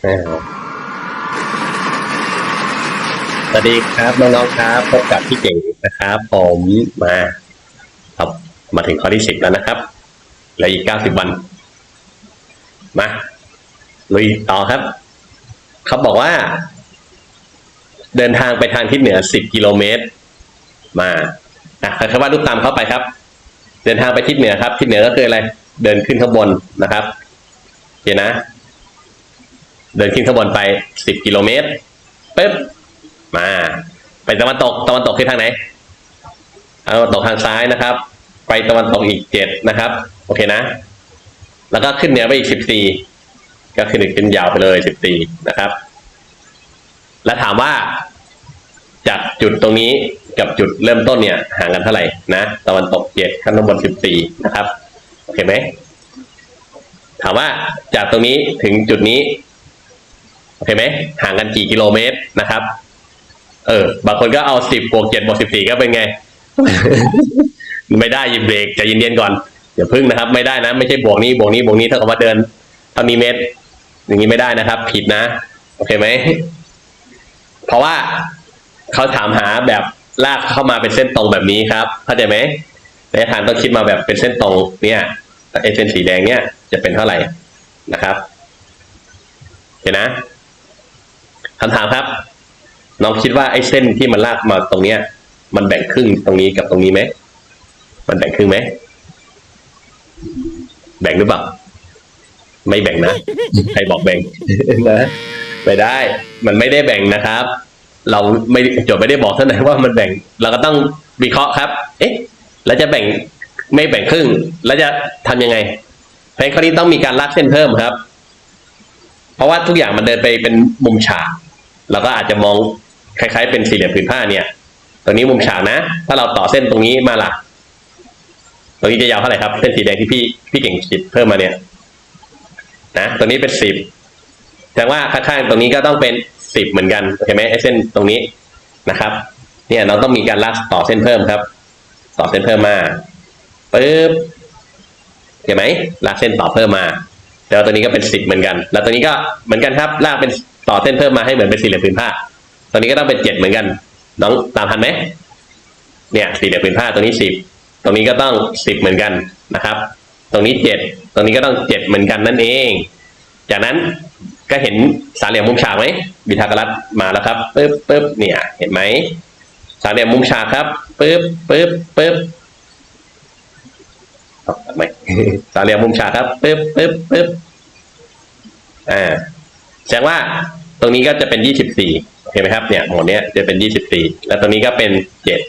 สวัสดีครับน้องๆครับพบกับพี่เก่งนะครับ ผมมาครับมาถึงข้อที่สิบแล้วนะครับเหลืออีกเก้าสิบวัน มาลุยต่อครับ เขาบอกว่า เดินทางไปทางทิศเหนือสิบกิโลเมตร มาอะใครว่ารูปตามเข้าไปครับ เดินทางไปทิศเหนือครับ ทิศเหนือก็คืออะไร เดินขึ้นข้างบนนะครับโอเคนะ เดินขึ้นข้างบนไปสิบกิโลเมตรปึ๊บมา ไปตะวันตกตะวันตกคือทางไหนตะวันตกทางซ้ายนะครับ ไปตะวันตกอีกเจ็ดนะครับ โอเคนะ แล้วก็ขึ้นเหนือไปอีกสิบสี่ก็ขึ้นขึ้นยาวไปเลยสิบสี่นะครับ แล้วถามว่าจากจุดตรงนี้กับจุดเริ่มต้นเนี่ย ห่างกันเท่าไหร่นะตะวันตกเจ็ดข้างบนสิบสี่นะครับ โอเคไหมถามว่าจากตรงนี้ถึงจุดนี้ โอเคไหมห่างกันกี่กิโลเมตรนะครับ เออ บางคนก็เอาสิบบวกเจ็ดบวกสิบสี่ก็เป็นไง ไม่ได้ยินเบรกใจเย็นๆก่อนอย่าพึ่งนะครับ ไม่ได้นะ ไม่ใช่บวกนี้บวกนี้บวกนี้เท่ากับว่าเดินเท่านี้เมตร อย่างนี้ไม่ได้นะครับ ผิดนะ โอเคไหมเพราะว่าเขาถามหาแบบลากเข้ามาเป็นเส้นตรงแบบนี้ครับเข้าใจไหมระยะทางต้องคิดมาแบบเป็นเส้นตรงเนี่ยไอเส้นสีแดงเนี่ยจะเป็นเท่าไหร่นะครับ เห็นนะ คำถามครับ น้องคิดว่าไอ้เส้นที่มันลากมาตรงเนี้ย มันแบ่งครึ่งตรงนี้กับตรงนี้ไหม มันแบ่งครึ่งไหม แบ่งหรือเปล่า ไม่แบ่งนะ ใครบอกแบ่งนะไม่ได้ มันไม่ได้แบ่งนะครับ เราไม่โจทย์ไม่ได้บอกเท่าไหร่ว่ามันแบ่ง เราก็ต้องวิเคราะห์ครับ เอ๊ะ แล้วจะแบ่งไม่แบ่งครึ่ง แล้วจะทำยังไงเพราะฉะนั้นข้อนี้ต้องมีการลากเส้นเพิ่มครับ เพราะว่าทุกอย่างมันเดินไปเป็นมุมฉาก เราก็อาจจะมองคล้ายๆเป็นสี่เหลี่ยมผืนผ้าเนี่ย ตรงนี้มุมฉากนะ ถ้าเราต่อเส้นตรงนี้มาล่ะ ตรงนี้จะยาวเท่าไหร่ครับ เส้นสีแดงที่พี่พี่เก่งขีดเพิ่มมาเนี่ย นะ ตรงนี้เป็นสิบแสดงว่าข้างๆตรงนี้ก็ต้องเป็นสิบเหมือนกันโอเคไหมไอ้เส้นตรงนี้นะครับ เนี่ยเราต้องมีการลากต่อเส้นเพิ่มครับ ต่อเส้นเพิ่มมาปึ๊บเห็นไหมลากเส้นต่อเพิ่มมาแล้วตัวนี้ก็เป็นสิบเหมือนกัน แล้วตัวนี้ก็เหมือนกันครับ ลากเป็น ต่อเส้นเพิ่มมาให้เหมือนเป็นสี่เหลี่ยมผืนผ้าตัวนี้ก็ต้องเป็นเจ็ดเหมือนกัน น้องตามทันไหมเนี่ยสี่เหลี่ยมผืนผ้าตัวนี้สิบตรงนี้ก็ต้องสิบเหมือนกันนะครับ ตรงนี้เจ็ดตรงนี้ก็ต้องเจ็ดเหมือนกันนั่นเอง จากนั้นก็เห็นสามเหลี่ยมมุมฉากไหมบิทากรัสมาแล้วครับปึ๊บปึ๊บเนี่ยเห็นไหมสามเหลี่ยมมุมฉากครับปึ๊บปึ๊บปึ๊บเอไมสามเหลี่ยมมุมฉากครับปึ๊บปึ๊บปึ๊บอ่าแสดงว่า ตรงนี้ก็จะเป็นยี่สิบสี่โอเคไหมครับ เนี่ยหมวดเนี้ยจะเป็นยี่สิบสี่แล้วตรงนี้ก็เป็นเจ็ด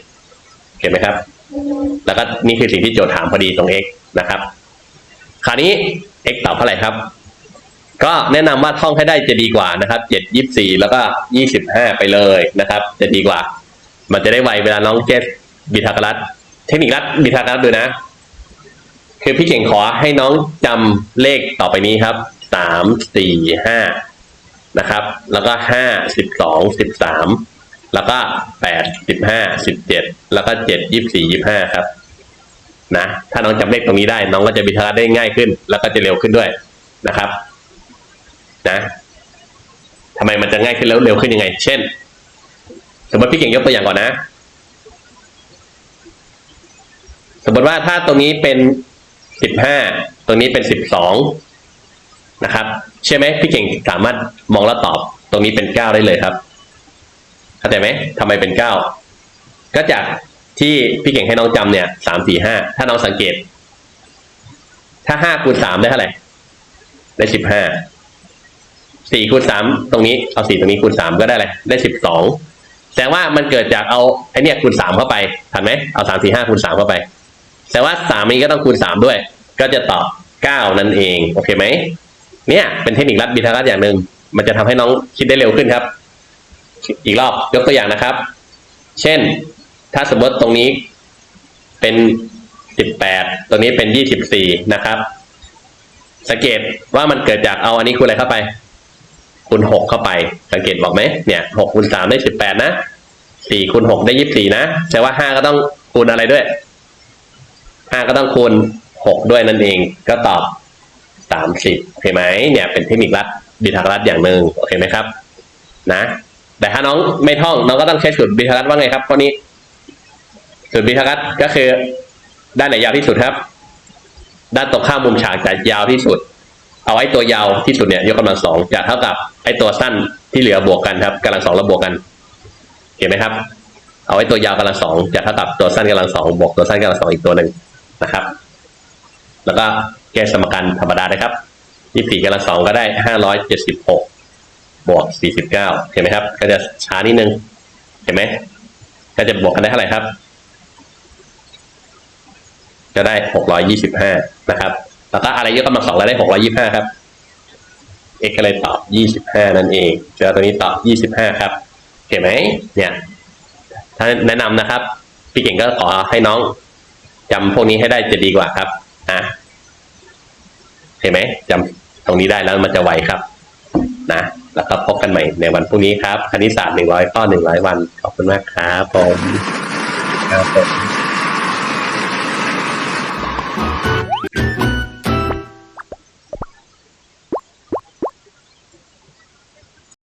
เห็นไหมครับ แล้วก็นี่คือสิ่งที่โจทย์ถามพอดีตรง x นะครับ คราวนี้ x ตอบเท่าไหร่ครับ ก็แนะนำว่าท่องให้ได้จะดีกว่านะครับเจ็ดยี่สี่แล้วก็ยี่สิบห้าไปเลยนะครับ จะดีกว่า มันจะได้ไวเวลาน้องเจสบิทากรัสเทคนิครัดบิทากรัสดูนะ คือพี่เก่งขอให้น้องจำเลขต่อไปนี้ครับสามสี่ห้า นะครับ แล้วก็ห้าสิบสองสิบสามแล้วก็แปดสิบห้าสิบเจ็ดแล้วก็เจ็ดยี่สี่ยี่ห้าครับ นะถ้าน้องจำเลขตรงนี้ได้ น้องก็จะบิทารัสได้ง่ายขึ้น แล้วก็จะเร็วขึ้นด้วยนะครับ นะทำไมมันจะง่ายขึ้นแล้วเร็วขึ้นยังไง เช่น สมมติพี่เก่งยกตัวอย่างก่อนนะ สมมติว่าถ้าตรงนี้เป็นสิบห้าตรงนี้เป็นสิบสอง นะครับ ใช่ไหมพี่เก่งสามารถมองแล้วตอบตรงนี้เป็นเก้าได้เลยครับเข้าใจไหมทำไมเป็นเก้าก็จากที่พี่เก่งให้น้องจำเนี่ยสามสี่ห้าถ้าน้องสังเกต ถ้าห้าคูณสามได้เท่าไหร่ได้สิบห้าสี่คูณสามตรงนี้เอาสี่ตรงนี้คูณสามก็ได้เลยได้สิบสองแสดงว่ามันเกิดจากเอาไอเนี้ยคูณสามเข้าไปทันไหมเอาสามสี่ห้าคูณสามเข้าไปแต่ว่าสามนี้ก็ต้องคูณสามด้วย ก็จะตอบเก้านั่นเอง โอเคไหม เนี่ยเป็นเทคนิคลัดบิทารัสอย่างหนึ่งมันจะทำให้น้องคิดได้เร็วขึ้นครับ อีกรอบยกตัวอย่างนะครับ เช่น ถ้าสมมติตรงนี้เป็นสิบแปดตรงนี้เป็นยี่สิบสี่นะครับ สังเกตว่ามันเกิดจากเอาอันนี้คูณอะไรเข้าไปคูณหกเข้าไป สังเกตบอกไหมเนี่ยหกคูณสามได้สิบแปดนะสี่คูณหกได้ยี่สิบสี่นะแต่ว่าห้าก็ต้องคูณอะไรด้วยห้าก็ต้องคูณหกด้วยนั่นเอง ก็ตอบ สามสิบโอเคไหมเนี่ยเป็นเทคนิคลัดบิทารัตอย่างหนึ่งโอเคไหมครับ นะ แต่ถ้าน้องไม่ท่องน้องก็ต้องใช้สูตรบิทารัตว่าไงครับข้อนี้สูตรบิทารัตก็คือด้านไหนยาวที่สุดครับ ด้านตรงข้ามมุมฉากจะยาวที่สุด เอาไว้ตัวยาวที่สุดเนี่ยยกกำลังสองจะเท่ากับไอ้ตัวสั้นที่เหลือบวกกันครับกำลังสองแล้วบวกกันเห็นไหมครับ เอาไว้ตัวยาวกำลังสองจะเท่ากับตัวสั้นกำลังสองบวกตัวสั้นกำลังสองอีกตัวหนึ่งนะครับ แล้วก็แก้สมการธรรมดานะครับยี่สี่กำลังสองก็ได้ห้าร้อยเจ็ดสิบหกบวกสี่สิบเก้าเห็นไหมครับ ก็จะช้านิดนึง เห็นไหมก็จะบวกกันได้เท่าไหร่ครับ จะได้หกร้อยยี่สิบห้านะครับ แล้วก็อะไรยกกำลังสองแล้วได้หกร้อยี่ห้าครับ x ก็เลยตอบยี่สิบห้านั่นเองเจอตัวนี้ตอบยี่สิบห้าครับเห็นไหมเนี่ย ถ้าแนะนำนะครับ พี่เก่งก็ขอให้น้องจำพวกนี้ให้ได้จะดีกว่าครับะ เห็นไหมจำตรงนี้ได้แล้วมันจะไวครับ นะ แล้วก็พบกันใหม่ในวันพรุ่งนี้ครับ คณิตศาสตร์หนึ่งร้อยข้อหนึ่งร้อยวัน ขอบคุณมากครับผมครับผม